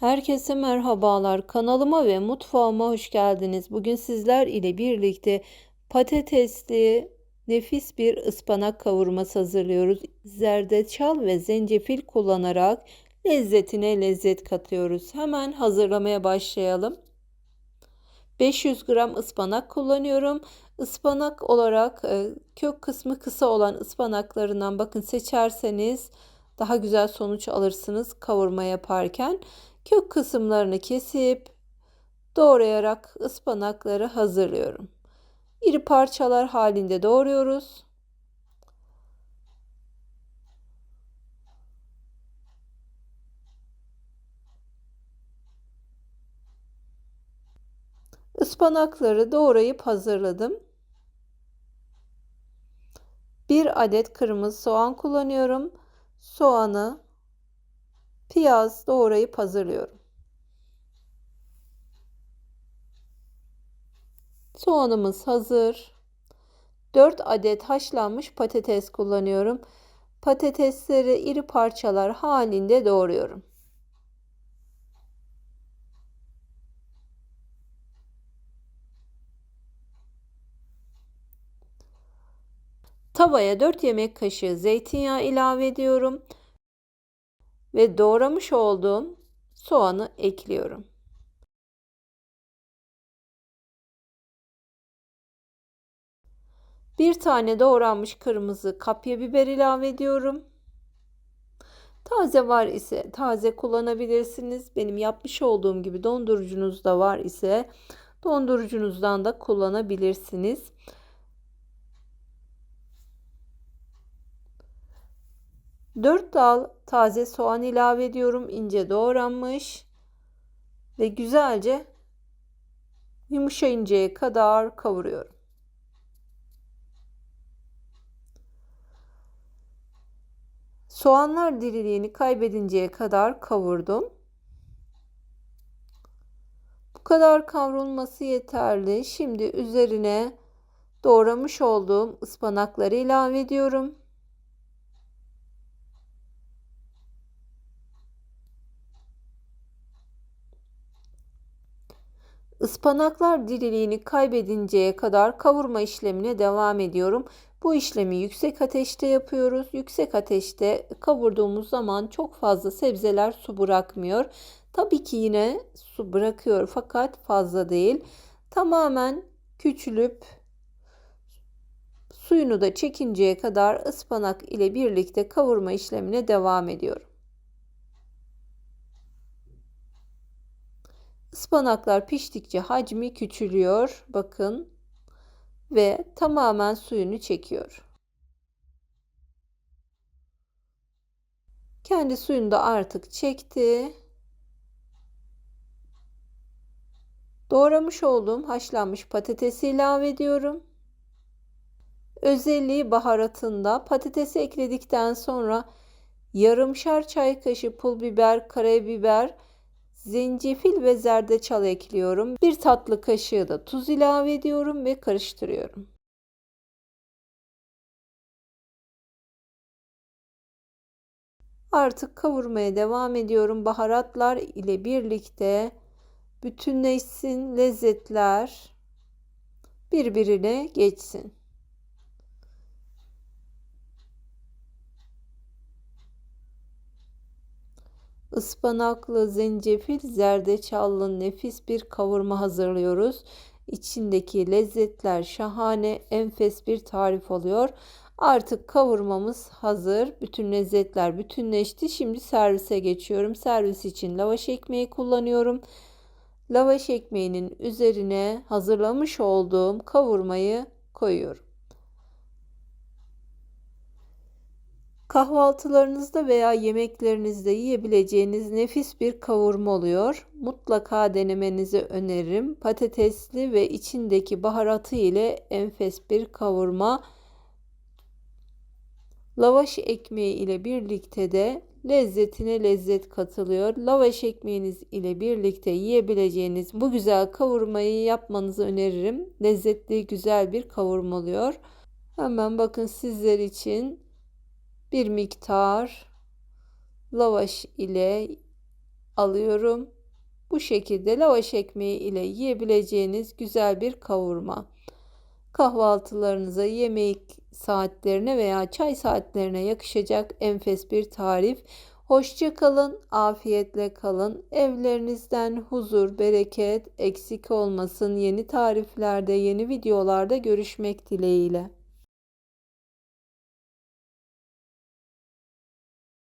Herkese merhabalar. Kanalıma ve mutfağıma hoş geldiniz. Bugün sizler ile birlikte patatesli nefis bir ıspanak kavurması hazırlıyoruz. Zerdeçal ve zencefil kullanarak lezzetine lezzet katıyoruz. Hemen hazırlamaya başlayalım. 500 gram ıspanak kullanıyorum. Ispanak olarak e, kök kısmı kısa olan ıspanaklarından bakın seçerseniz daha güzel sonuç alırsınız kavurma yaparken. Kök kısımlarını kesip doğrayarak ıspanakları hazırlıyorum. İri parçalar halinde doğruyoruz. Ispanakları doğrayıp hazırladım. Bir adet kırmızı soğan kullanıyorum. Soğanı piyaz doğrayıp hazırlıyorum. Soğanımız hazır. 4 adet haşlanmış patates kullanıyorum. Patatesleri iri parçalar halinde doğruyorum. Tavaya 4 yemek kaşığı zeytinyağı ilave ediyorum ve doğramış olduğum soğanı ekliyorum. Bir tane doğranmış kırmızı kapya biber ilave ediyorum. Taze var ise taze kullanabilirsiniz. Benim yapmış olduğum gibi dondurucunuz da var ise dondurucunuzdan da kullanabilirsiniz. 4 dal taze soğan ilave ediyorum. ince doğranmış. Ve güzelce yumuşayıncaya kadar kavuruyorum. Soğanlar diriliğini kaybedinceye kadar kavurdum. Bu kadar kavrulması yeterli. Şimdi üzerine doğramış olduğum ıspanakları ilave ediyorum. Ispanaklar diriliğini kaybedinceye kadar kavurma işlemine devam ediyorum. Bu işlemi yüksek ateşte yapıyoruz. Yüksek ateşte kavurduğumuz zaman çok fazla sebzeler su bırakmıyor. Tabii ki yine su bırakıyor fakat fazla değil. Tamamen küçülüp suyunu da çekinceye kadar ıspanak ile birlikte kavurma işlemine devam ediyorum. Ispanaklar piştikçe hacmi küçülüyor. Bakın ve tamamen suyunu çekiyor. Kendi suyunu da artık çekti. Doğramış olduğum haşlanmış patatesi ilave ediyorum. Özelliği baharatında patatesi ekledikten sonra yarımşar çay kaşığı pul biber, karabiber, zencefil ve zerdeçal ekliyorum. Bir tatlı kaşığı da tuz ilave ediyorum ve karıştırıyorum. Artık kavurmaya devam ediyorum. Baharatlar ile birlikte bütünleşsin lezzetler birbirine geçsin. Ispanaklı, zencefil, zerdeçallı nefis bir kavurma hazırlıyoruz. İçindeki lezzetler şahane, enfes bir tarif oluyor. Artık kavurmamız hazır. Bütün lezzetler bütünleşti. Şimdi servise geçiyorum. Servis için lavaş ekmeği kullanıyorum. Lavaş ekmeğinin üzerine hazırlamış olduğum kavurmayı koyuyorum. Kahvaltılarınızda veya yemeklerinizde yiyebileceğiniz nefis bir kavurma oluyor. Mutlaka denemenizi öneririm. Patatesli ve içindeki baharatı ile enfes bir kavurma. Lavaş ekmeği ile birlikte de lezzetine lezzet katılıyor. Lavaş ekmeğiniz ile birlikte yiyebileceğiniz bu güzel kavurmayı yapmanızı öneririm. Lezzetli güzel bir kavurma oluyor. Hemen bakın sizler için bir miktar lavaş ile alıyorum. Bu şekilde lavaş ekmeği ile yiyebileceğiniz güzel bir kavurma. Kahvaltılarınıza, yemek saatlerine veya çay saatlerine yakışacak enfes bir tarif. Hoşça kalın, afiyetle kalın. Evlerinizden huzur, bereket eksik olmasın. Yeni tariflerde, yeni videolarda görüşmek dileğiyle.